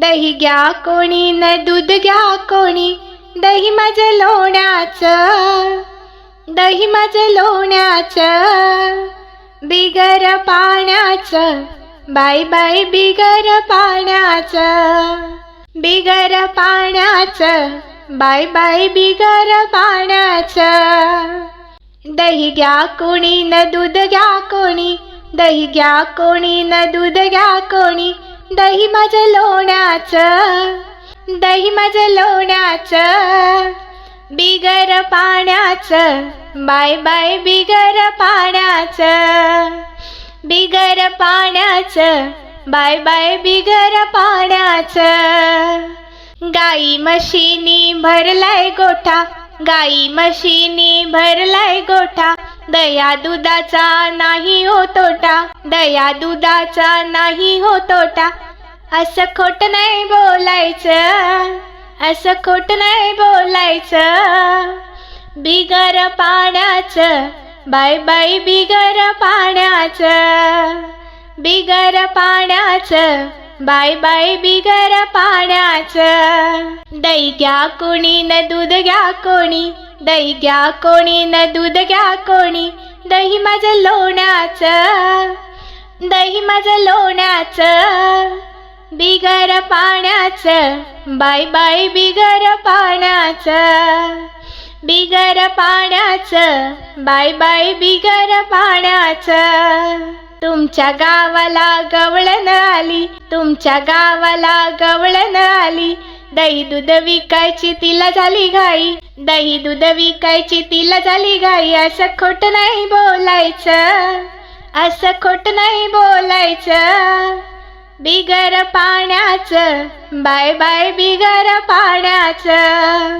दही घ्या कोणी न दूध घ्या कोणी दही माझं लोण्याचं दही माझं लोण्याचं बिगर पाण्याचं बाय बाय बिगर पाण्याचं बिगर पाण्याचं बाय बाय बिगर पाण्याचं. दही घ्या कोणी न दूध घ्या कोणी दही घ्या कोणी न दूध घ्या कोणी दही माझं लोण्याचं दही माझं लोण्याचं बिगर पाण्याचं बाय बाय बिगर पाण्याचं बिगर पाण्याचं बाय बाय बिगर पाण्याचं. गाई म्हशीनी भरलाय गोठा गाई म्हशीनी भरलाय गोठा दया दुधाचा नाही हो तोटा दया दुधाचा नाही हो तोटा. असं खोट नाही बोलायचं असं खोट नाही बोलायचं. बिगर पाण्याचं बाय बाय बिगर पाण्याचं. बिगर पाण्याचं बाय बाय बिगर पाण्याचं. दही घ्या कोणी न दूध घ्या कोणी. दही घ्या कोणी न दूध घ्या कोणी. दही माझं लोण्याचं दही माझं लोण्याचं बिगर पाण्याचं बाय बाय बिगर पाण्याचं बिगर पाण्याचं बाय बाय बिगर पाण्याचं. तुमच्या गावाला गवळण आली तुमच्या गावाला गवळण आली दही दूध विकायची तिला झाली घाई. दही दूध विकायची तिला झाली घाई. असं खोट नाही बोलायचं. असं खोट नाही बोलायचं. बिगर पाण्याचं. बाय बाय बिगर पाण्याचं.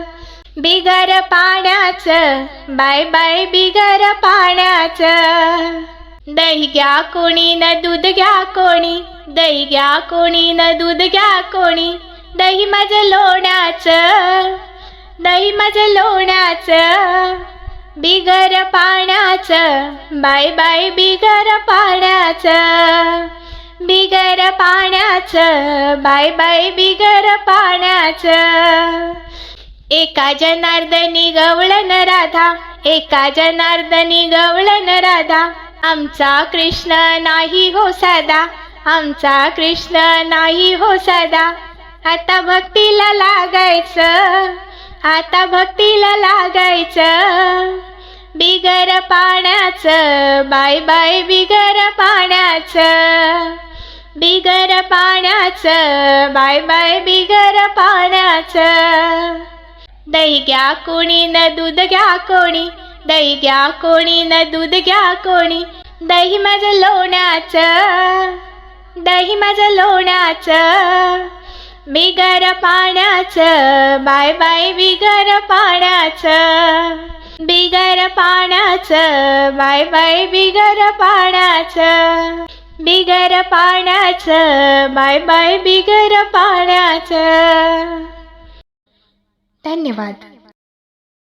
बिगर पाण्याचं. बाय बाय बिगर पाण्याचं. दही घ्या कोणी न दूध घ्या कोणी. दही घ्या कोणी न दूध घ्या कोणी. दही माझं लोण्याचं दही माझं लोण्याचं बिगर पाण्याचं बाय बाय बिगर पाण्याचं बिगर पाण्याचं बाय बाय बिगर पाण्याचं. एका जनार्दनी गवळण राधा एका जनार्दनी गवळण राधा आमचा कृष्ण नाही हो साधा आमचा कृष्ण नाही हो साधा आता भक्तीला लागायचं आता भक्तीला लागायचं. बिगर पाण्याचं बाय बाय बिगर पाण्याचं. बिगर पाण्याचं बाय बाय बिगर पाण्याचं. दही घ्या कोणी न दूध घ्या कोणी दही घ्या कोणी न दूध घ्या कोणी. दही माझं लोण्याचं दही माझं लोण्याचं. बिगर पाण्याचं बाय बाय बिगर पाण्याचं बिगर पाण्याचं बाय बाय बिगर पाण्याचं बिगर पाण्याचं बाय बाय बिगर पाण्याचं धन्यवाद.